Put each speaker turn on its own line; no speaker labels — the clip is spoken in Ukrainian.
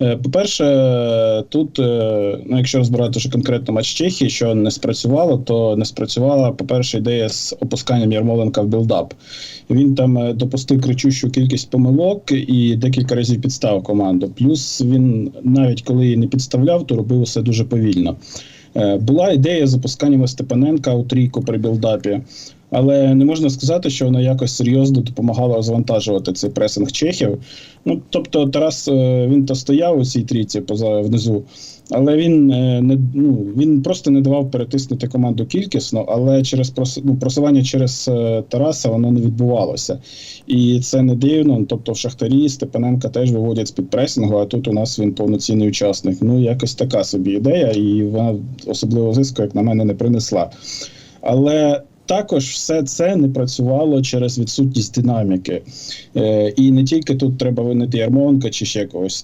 Е, По-перше, тут, е, ну, якщо розбирати вже конкретно матч Чехії, що не спрацювало, то не спрацювала, по-перше, ідея з опусканням Ярмоленка в білдап. Він там е, допустив кричущу кількість помилок і декілька разів підставив команду. Плюс він навіть коли її не підставляв, то робив усе дуже повільно. Була ідея з опусканням Степаненка у трійку при білдапі, але не можна сказати, що вона якось серйозно допомагала розвантажувати цей пресинг чехів. Ну, тобто, Тарас е, він то стояв у цій трійці поза внизу, але він е, не ну, він просто не давав перетиснути команду кількісно, але через ну, просування через е, Тараса воно не відбувалося. І це не дивно. Тобто, в Шахтарі Степаненка теж виводять з під пресингу, а тут у нас він повноцінний учасник. Ну, якось така собі ідея, і вона особливо зиску, як на мене, не принесла. Але також все це не працювало через відсутність динаміки. Е, і не тільки тут треба винити Ярмонка чи ще когось.